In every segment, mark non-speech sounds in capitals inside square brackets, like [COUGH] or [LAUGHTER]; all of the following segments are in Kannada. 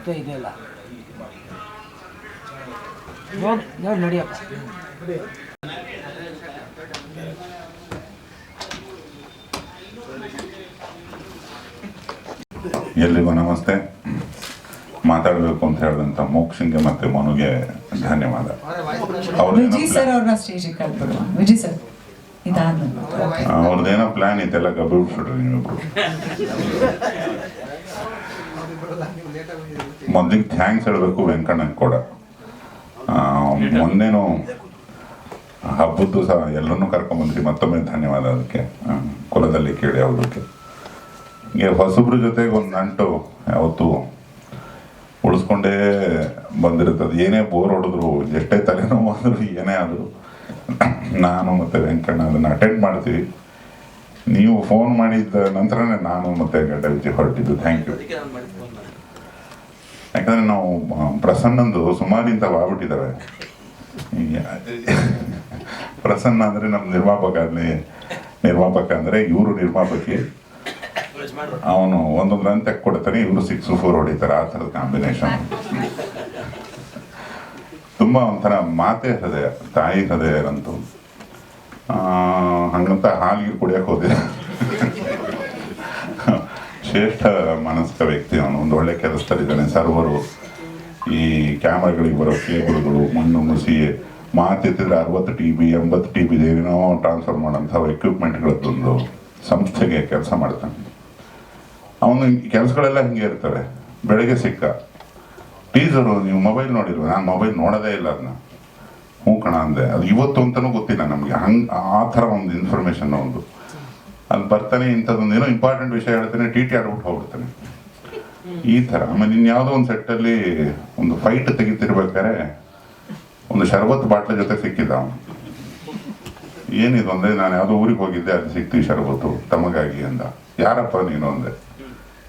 ಮತ್ತೆ ಇದೆಯಲ್ಲ? ನೋಡಿ ನೋಡಿ ನಡಿಯಪ್ಪ. ಎಲ್ರಿಗೂ ನಮಸ್ತೆ. ಮಾತಾಡಬೇಕು ಅಂತ ಹೇಳಿದಂತ ಮೋಕ್ಷಂಗೆ ಮತ್ತೆ ಮನುಗೆ ಧನ್ಯವಾದ. ಅವ್ರದ್ದೇನೋ ಪ್ಲಾನ್ ಇತ್ತೆಲ್ಲ ಗಬ್ಬಿ ಬಿಟ್ಬಿಟ್ರಿ ನೀವಿಬ್ರು ಮೊದಲಿಗೆ ಥ್ಯಾಂಕ್ಸ್ ಹೇಳಬೇಕು ವೆಂಕಣ್ಣನ ಕೂಡ. ಮೊನ್ನೆನೂ ಹಬ್ಬದ್ದು ಸಹ ಎಲ್ಲರನ್ನೂ ಕರ್ಕೊಂಬಂದ್ರಿ ಮತ್ತೊಮ್ಮೆ ಧನ್ಯವಾದ ಅದಕ್ಕೆ. ಕುಲದಲ್ಲಿ ಕೇಳಿ ಯಾವುದಕ್ಕೆ ಹೀಗೆ ಹೊಸಬ್ರ ಜೊತೆಗೆ ಒಂದು ನಂಟು ಯಾವತ್ತು ಉಳಿಸ್ಕೊಂಡೇ ಬಂದಿರ್ತದೆ. ಏನೇ ಬೋರ್ ಹೊಡೆದ್ರು, ಎಷ್ಟೇ ತಲೆನೋವು ಆದರೂ ಏನೇ ಆದರೂ, ನಾನು ಮತ್ತು ವೆಂಕಣ್ಣ ಅದನ್ನು ಅಟೆಂಡ್ ಮಾಡ್ತೀವಿ. ನೀವು ಫೋನ್ ಮಾಡಿದ ನಂತರನೇ ನಾನು ಮತ್ತೆ ಗಡ್ಡಿ ಹೊರಟಿದ್ದು. ಥ್ಯಾಂಕ್ ಯು ಯಾಕಂದ್ರೆ ನಾವು ಪ್ರಸನ್ನಂದು ಸುಮಾರಿಂದ ಆಗ್ಬಿಟ್ಟಿದ್ದಾವೆ ಪ್ರಸನ್ನ ಅಂದರೆ ನಮ್ಮ ನಿರ್ಮಾಪಕ ಅಲ್ಲಿ ನಿರ್ಮಾಪಕ ಅಂದರೆ ಇವರು ನಿರ್ಮಾಪಕಿ. ಅವನು ಒಂದೊಂದು ರನ್ ತೆಕ್ ಕೊಡ್ತಾನೆ ಇವರು ಸಿಕ್ಸ್ ಫೋರ್ ಹೊಡಿತಾರೆ ಆ ಥರದ ಕಾಂಬಿನೇಷನ್ ತುಂಬಾ ಒಂಥರ ಮಾತೆ ಹೃದಯ ತಾಯಿ ಹೃದಯ ಅಂತೂ ಹಂಗಂತ ಹಾಲಿಗೆ ಕುಡಿಯಕ್ಕೆ ಹೋದೆ. ಶ್ರೇಷ್ಠ ಮನಸ್ಕ ವ್ಯಕ್ತಿ ಅವನು. ಒಂದು ಒಳ್ಳೆ ಕೆಲಸದಲ್ಲಿದ್ದಾನೆ ಸರ್ವರು ಈ ಕ್ಯಾಮ್ರಾಗಳಿಗೆ ಬರೋ ಕೇಬಲ್ಗಳು, ಮಣ್ಣು, ಮುಸಿ ಮಾತೆತ್ತಿದ್ರೆ ಅರವತ್ತು ಟಿ ಬಿ, ಎಂಬತ್ತು ಟಿ ಬಿ ಏನೇನೋ ಟ್ರಾನ್ಸ್ಫರ್ ಮಾಡೋಂಥ ಎಕ್ವಿಪ್ಮೆಂಟ್ಗಳದ್ದೊಂದು ಸಂಸ್ಥೆಗೆ ಕೆಲಸ ಮಾಡ್ತಾನೆ. ಅವನು ಕೆಲಸಗಳೆಲ್ಲ ಹಿಂಗೆ ಇರ್ತವೆ. ಬೆಳಗ್ಗೆ ಸಿಕ್ಕ. ಟೀಸರು ನೀವು ಮೊಬೈಲ್ ನೋಡಿಲ್ವ? ನಾನು ಮೊಬೈಲ್ ನೋಡೋದೇ ಇಲ್ಲ ಅದನ್ನ ಹ್ಞೂ ಕಣ ಅಂದೆ. ಅದು ಇವತ್ತು ಅಂತಲೂ ಗೊತ್ತಿಲ್ಲ ನಮಗೆ. ಹಂಗೆ ಆ ಥರ ಒಂದು ಇನ್ಫಾರ್ಮೇಷನ್ ಒಂದು. ಅಲ್ಲಿ ಬರ್ತಾನೆ ಇಂಥದ್ದೊಂದು ಏನೋ ಇಂಪಾರ್ಟೆಂಟ್ ವಿಷಯ ಹೇಳ್ತಾನೆ, ಟಿ ಟಿ ಆಡ್ಬಿಟ್ಟು ಹೋಗ್ಬಿಡ್ತಾನೆ. ಈ ಥರ. ಆಮೇಲೆ ಇನ್ಯಾವುದೋ ಒಂದು ಸೆಟ್ಟಲ್ಲಿ ಒಂದು ಫೈಟ್ ತೆಗಿತಿರ್ಬೇಕಾರೆ ಒಂದು ಶರಬತ್ ಬಾಟ್ಲ ಜೊತೆ ಸಿಕ್ಕಿದ್ದ ಅವನು. ಅಂದರೆ ನಾನು ಯಾವುದೋ ಊರಿಗೆ ಹೋಗಿದ್ದೆ ಅದು ಸಿಕ್ತೀವಿ ಶರಬತ್ತು, ತಮಗಾಗಿ ಅಂದ. ಯಾರಪ್ಪ ನೀನು ಅಂದೆ.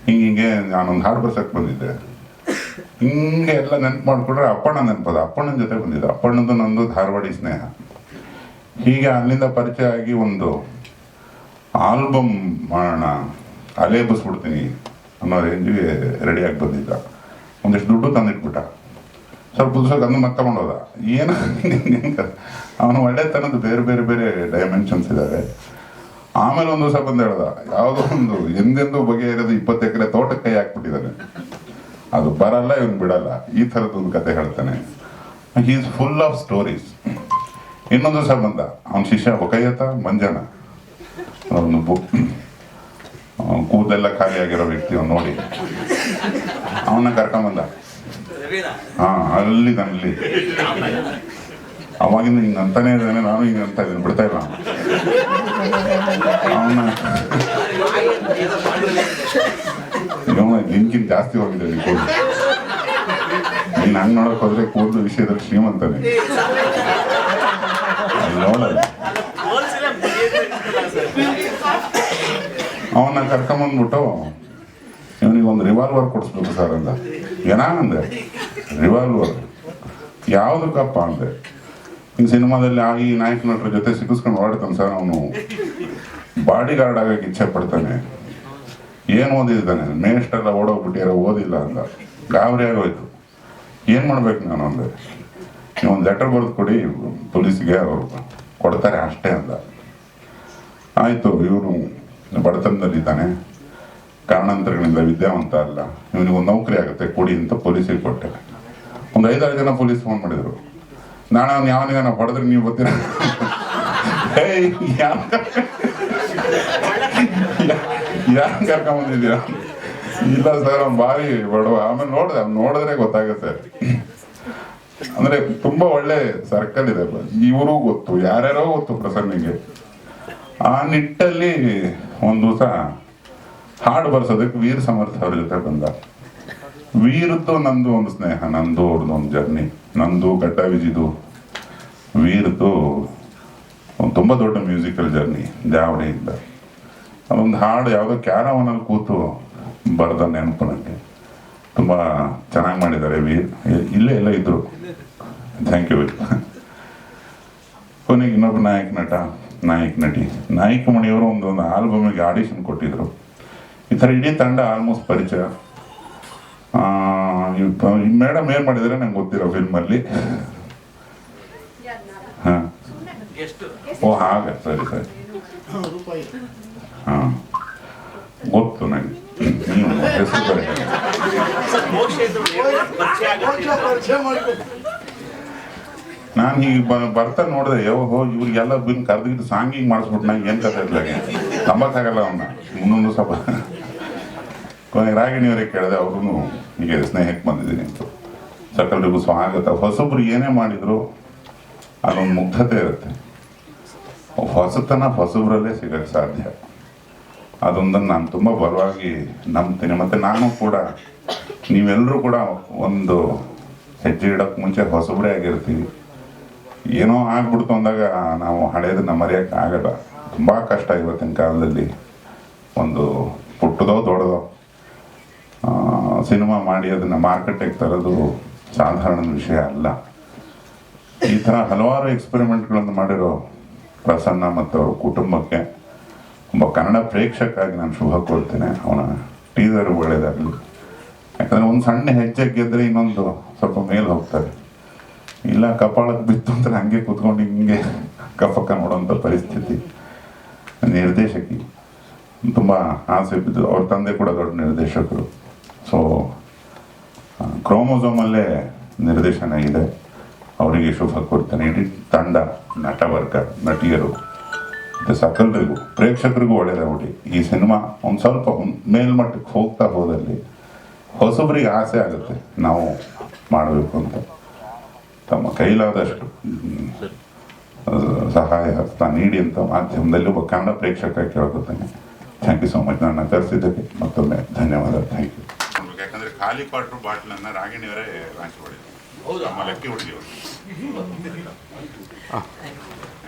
ಹಿಂಗೆ ಹಿಂಗೆ ನಾನೊಂದು ಹಾಡು ಬರ್ಸಕ್ಕೆ ಬಂದಿದ್ದೆ. ಹಿಂಗೆ ಎಲ್ಲ ನೆನ್ಪು ಮಾಡಿಕೊಂಡ್ರೆ ಅಪ್ಪಣ್ಣ ನೆನಪದ. ಅಪ್ಪಣ್ಣನ ಜೊತೆ ಬಂದಿದ್ದ. ಅಪ್ಪಣ್ಣದು ನಂದು ಧಾರವಾಡಿ ಸ್ನೇಹ. ಹೀಗೆ ಅಲ್ಲಿಂದ ಪರಿಚಯ ಆಗಿ ಒಂದು ಆಲ್ಬಮ್ ಮಾಡೋಣ, ಅಲೆ ಬಸ್ಬಿಡ್ತೀನಿ ಅನ್ನೋ ರೇಂಜಿಗೆ ರೆಡಿಯಾಗಿ ಬಂದಿದ್ದ. ಒಂದಿಷ್ಟು ದುಡ್ಡು ತಂದಿಟ್ಬಿಟ್ಟ. ಸ್ವಲ್ಪ ದಿವಸ ಅದನ್ನು ಮತ್ತೆ ತಗೊಂಡೋದ. ಏನು? [LAUGHS] ಅವನು ಒಳ್ಳೆತನದ ಬೇರೆ ಬೇರೆ ಬೇರೆ ಡೈಮೆನ್ಷನ್ಸ್ ಇದ್ದಾವೆ ಆಮೇಲೆ ಒಂದು ದಿವಸ ಬಂದು ಹೇಳ್ದ. ಯಾವುದೋ ಒಂದು ಎಂದೆಂದೂ ಇರೋದು ಇಪ್ಪತ್ತು ಎಕರೆ ತೋಟಕ್ಕೆ ಕೈ ಹಾಕ್ಬಿಟ್ಟಿದ್ದಾನೆ. ಅದು ಬರಲ್ಲ, ಇವನು ಬಿಡಲ್ಲ. ಈ ಥರದೊಂದು ಕತೆ ಹೇಳ್ತಾನೆ. He is full of stories ಇನ್ನೊಂದು ಸಂಬಂಧ. ಅವನ ಶಿಷ್ಯ ಹೊಕಯ್ಯತ ಮಂಜನ. ಅವನು ಬುಕ್ ಕೂದಲೆಲ್ಲ ಖಾಲಿಯಾಗಿರೋ ವ್ಯಕ್ತಿ, ಅವ್ನು ನೋಡಿ. ಅವನ ಕರ್ಕೊಂಬಂದ. ಹಾ, ಅಲ್ಲಿ ಅಲ್ಲಿ ಅವಾಗಿಂದ ಹಿಂಗ ಅಂತಾನೆ ಇದ್ದಾನೆ, ನಾನು ಹಿಂಗ ಅಂತ ಇದ್ದೀನಿ, ಬಿಡ್ತಾ ಇಲ್ಲ ಅವನ ನಿನ್ಕಿಂತ ಜಾಸ್ತಿ ಹೋಗಿದೆ ಈ ಕೂದಲು ನೀನು ಹಂಗೆ ನೋಡಕ್ ಹೋದ್ರೆ ಕೂದಲು ವಿಷಯದಲ್ಲಿ ಶ್ರೀಮಂತನೇ. ನೋಡಲ್ಲ ಅವನ್ನ ಕರ್ಕೊಂಬಂದ್ಬಿಟ್ಟು ಇವನಿಗೆ ಒಂದು ರಿವಾಲ್ವರ್ ಕೊಡಿಸ್ಬೇಕು ಸರ್ ಅಂದ ಏನಾ ಅಂದೆ ರಿವಾಲ್ವರ್ ಯಾವುದಕ್ಕಪ್ಪ ಅಂದೆ ಈ ಸಿನಿಮಾದಲ್ಲಿ ಆಗಿ ನಾಯಕ ನಟರ ಜೊತೆ ಸಿಕ್ಕಿಸ್ಕೊಂಡು ಹೊರಡ್ತಾನೆ ಸರ್ ಅವನು. ಬಾಡಿ ಗಾರ್ಡ್ ಆಗಕ್ಕೆ ಇಚ್ಛೆ ಪಡ್ತಾನೆ. ಏನು ಓದಿದ್ದಾನೆ? ಮೇಷ್ಟೆಲ್ಲ ಓಡೋಗ್ಬಿಟ್ಟಿರೋ ಓದಿಲ್ಲ ಅಂತ. ಗಾಬರಿ ಆಗೋಯ್ತು. ಏನು ಮಾಡ್ಬೇಕು ನಾನು ಅಂದೆ ಒಂದು ಲೆಟರ್ ಬರೆದು ಕೊಡಿ, ಪೊಲೀಸ್ಗೆ ಅವರು ಕೊಡ್ತಾರೆ ಅಷ್ಟೇ ಅಂತ. ಆಯಿತು, ಇವನು ಬಡತನದಲ್ಲಿದ್ದಾನೆ. ಕಾರಣಾಂತರಗಳಿಂದ ವಿದ್ಯಾವಂತ ಅಲ್ಲ. ಇವನಿಗೆ ಒಂದು ನೌಕರಿ ಆಗುತ್ತೆ, ಕೊಡಿ ಅಂತ ಪೊಲೀಸಿಗೆ ಕೊಟ್ಟೆ. ಒಂದು ಐದಾರು ಜನ ಪೊಲೀಸ್ ಫೋನ್ ಮಾಡಿದ್ರು. ನಾಳೆ ಅವ್ನು ಯಾವನಿಗಾನ ಹೊಡೆದ್ರೆ ನೀವು ಬರ್ತೀರ? [LAUGHS] ಏಯ್ ಯಾನ್ ಯಾನ್ ಕರ್ಕೊಂಬಂದಿದ್ದೀರಾ ಇಲ್ಲ ಸರ್, ಅವ್ನು ಭಾರಿ ಬಡವ. ಆಮೇಲೆ ನೋಡಿದೆ, ಅವ್ನು ನೋಡಿದ್ರೆ ಗೊತ್ತಾಗುತ್ತೆ. ಅಂದ್ರೆ ತುಂಬಾ ಒಳ್ಳೆ ಸರ್ಕಲ್ ಇದೆ. ಇವರು ಗೊತ್ತು, ಯಾರ್ಯಾರೋ ಗೊತ್ತು ಪ್ರಸನ್ನಿಗೆ. ಆ ನಿಟ್ಟಲ್ಲಿ ಒಂದು ದಿವಸ ಹಾಡು ಬರ್ಸೋದಕ್ಕೆ ವೀರ್ ಸಮರ್ಥ ಅವ್ರ ಜೊತೆ ಬಂದ. ವೀರದ್ದು ನಂದು ಒಂದು ಸ್ನೇಹ, ನಂದು ಅವ್ರದ್ದು ಒಂದು ಜರ್ನಿ ನಂದು ಗಡ್ಡ ವಿಜಿದು. ವೀರದ್ದು ಒಂದು ತುಂಬ ದೊಡ್ಡ ಮ್ಯೂಸಿಕಲ್ ಜರ್ನಿ ಜಾವಣಿಯಿಂದ ಅದೊಂದು ಹಾಡು ಯಾವುದೋ ಕ್ಯಾರವನಲ್ಲಿ ಕೂತು ಬರೆದ ನೆನಪು ನನಗೆ ತುಂಬ ಚೆನ್ನಾಗಿ ಮಾಡಿದ್ದಾರೆ ವಿ. ಇಲ್ಲೇ ಎಲ್ಲ ಇದ್ರು. ಥ್ಯಾಂಕ್ ಯು ಕೊನೆಗೆ ಇನ್ನೊಬ್ಬ ನಾಯಕ ನಟ ನಾಯಕ ನಟಿ. ನಾಯಕ ಮಣಿಯವರು ಒಂದು ಒಂದು ಆಲ್ಬಮಿಗೆ ಆಡಿಷನ್ ಕೊಟ್ಟಿದ್ರು. ಈ ಥರ ಇಡೀ ತಂಡ ಆಲ್ಮೋಸ್ಟ್ ಪರಿಚಯ. ಮೇಡಮ್ ಏನು ಮಾಡಿದ್ರೆ ನಂಗೆ ಗೊತ್ತಿರೋ ಫಿಲ್ಮ್ ಅಲ್ಲಿ ಹಾ ಓ ಹಾಗೆ. ಸರಿ ಸರಿ. ಹಾ ಗೊತ್ತು ನನಗೆ ನೀವು ಹೆಸರು ಬರೀ ನಾನು ಹೀಗೆ ಬ ಬರ್ತಾ ನೋಡಿದೆ ಯಾವಾಗ ಇವ್ರಿಗೆಲ್ಲ ಬಿನ್ ಕರೆದಿದ್ದು ಸಾಂಗಿಂಗ್ ಮಾಡಿಸ್ಬಿಟ್ಟು ನಂಗೆ ಏನು ಕಥೆ ಇರ್ಲಾಗೆ ನಂಬಕ್ಕಾಗಲ್ಲ ಅವನ್ನ ಇನ್ನೊಂದು ಸ್ವಲ್ಪ ಕೊನೆಗೆ ರಾಗಿಣಿಯವರೇ ಕೇಳಿದೆ ಅವ್ರೂ ಹೀಗೆ ಸ್ನೇಹಕ್ಕೆ ಬಂದಿದ್ದೀನಿ ಅಂತ. ಸಕಲರಿಗೂ ಸ್ವಾಗತ. ಹೊಸಬ್ರು ಏನೇ ಮಾಡಿದ್ರು, ಅದೊಂದು ಮುಗ್ಧತೆ ಇರುತ್ತೆ. ಹೊಸತನ ಹೊಸಬ್ರಲ್ಲೇ ಸಿಗಕ್ಕೆ ಸಾಧ್ಯ. ಅದೊಂದನ್ನು ನಾನು ತುಂಬ ಬಲವಾಗಿ ನಂಬ್ತೀನಿ. ಮತ್ತು ನಾನು ಕೂಡ ನೀವೆಲ್ಲರೂ ಕೂಡ ಒಂದು ಹೆಜ್ಜೆ ಇಡೋಕ್ಕೆ ಮುಂಚೆ ಹೊಸಬ್ರೇ ಆಗಿರ್ತೀವಿ ಏನೋ ಆಗ್ಬಿಡ್ತು ಅಂದಾಗ ನಾವು ಹಳೇದನ್ನ ಮರೆಯೋಕ್ಕೆ ಆಗಲ್ಲ. ತುಂಬ ಕಷ್ಟ ಇವತ್ತಿನ ಕಾಲದಲ್ಲಿ. ಒಂದು ಪುಟ್ಟದೋ ದೊಡ್ಡದೋ ಸಿನಿಮಾ ಮಾಡಿ ಅದನ್ನು ಮಾರ್ಕೆಟಿಗೆ ತರೋದು ಸಾಧಾರಣ ವಿಷಯ ಅಲ್ಲ. ಈ ಥರ ಹಲವಾರು ಎಕ್ಸ್ಪೆರಿಮೆಂಟ್ಗಳನ್ನು ಮಾಡಿರೋ ಪ್ರಸನ್ನ ಮತ್ತು ಅವ್ರ ಕುಟುಂಬಕ್ಕೆ ಒಬ್ಬ ಕನ್ನಡ ಪ್ರೇಕ್ಷಕರಾಗಿ ನಾನು ಶುಭ ಕೊಡ್ತೇನೆ ಅವನ ಟೀಸರ್ ಒಳ್ಳೇದಾಗಲಿ. ಯಾಕಂದರೆ ಒಂದು ಸಣ್ಣ ಹೆಜ್ಜೆ ಗೆದ್ದರೆ ಇನ್ನೊಂದು ಸ್ವಲ್ಪ ಮೇಲೆ ಹೋಗ್ತಾರೆ. ಇಲ್ಲ, ಕಪಾಳಕ್ಕೆ ಬಿತ್ತು ಅಂತ ಹಂಗೆ ಕೂತ್ಕೊಂಡು ಹಿಂಗೆ ಕಫಕ್ಕ ನೋಡೋಂಥ ಪರಿಸ್ಥಿತಿ. ನಿರ್ದೇಶಕಿ. ತುಂಬ ಆಸೆ ಬಿದ್ದು ಅವ್ರ ತಂದೆ ಕೂಡ ದೊಡ್ಡ ನಿರ್ದೇಶಕರು. ಸೊ ಕ್ರೋಮೋಸೋಮಲ್ಲೇ ನಿರ್ದೇಶನ ಇದೆ. ಅವರಿಗೆ ಶುಭ ಕೊಡ್ತೇನೆ ಇಡೀ ತಂಡ, ನಟವರ್ಗ, ನಟಿಯರು. ಮತ್ತು ಸಕಲರಿಗೂ ಪ್ರೇಕ್ಷಕರಿಗೂ ಒಳ್ಳೆಯದಾಗ್ಬಿಟ್ಟು ಈ ಸಿನಿಮಾ ಒಂದು ಸ್ವಲ್ಪ ಮೇಲ್ಮಟ್ಟಕ್ಕೆ ಹೋಗ್ತಾ ಹೋದಲ್ಲಿ ಹೊಸಬರಿಗೆ ಆಸೆ ಆಗುತ್ತೆ ನಾವು ಮಾಡಬೇಕು ಅಂತ. ತಮ್ಮ ಕೈಲಾದಷ್ಟು ಸಹಾಯ ಹಸ್ತ ನೀಡಿ ಅಂತ ಮಾಧ್ಯಮದಲ್ಲಿ ಒಬ್ಬ ಕನ್ನಡ ಪ್ರೇಕ್ಷಕ ಕೇಳ್ಕೊತೇನೆ. ಥ್ಯಾಂಕ್ ಯು ಸೊ ಮಚ್ ನನ್ನ ಕರೆಸಿದ್ದಕ್ಕೆ ಮತ್ತೊಮ್ಮೆ ಧನ್ಯವಾದ. ಥ್ಯಾಂಕ್ ಯು ಯಾಕಂದ್ರೆ ಖಾಲಿ ಕ್ವಾರ್ಟರ್ ಬಾಟ್ಲನ್ನ ರಾಗಿಣಿಯವರೇ ರಾಶಿ ಮಾಡಿದ್ರು ನಮ್ಮ ಲೆಕ್ಕಿ ಹುಡುಗಿಯವರು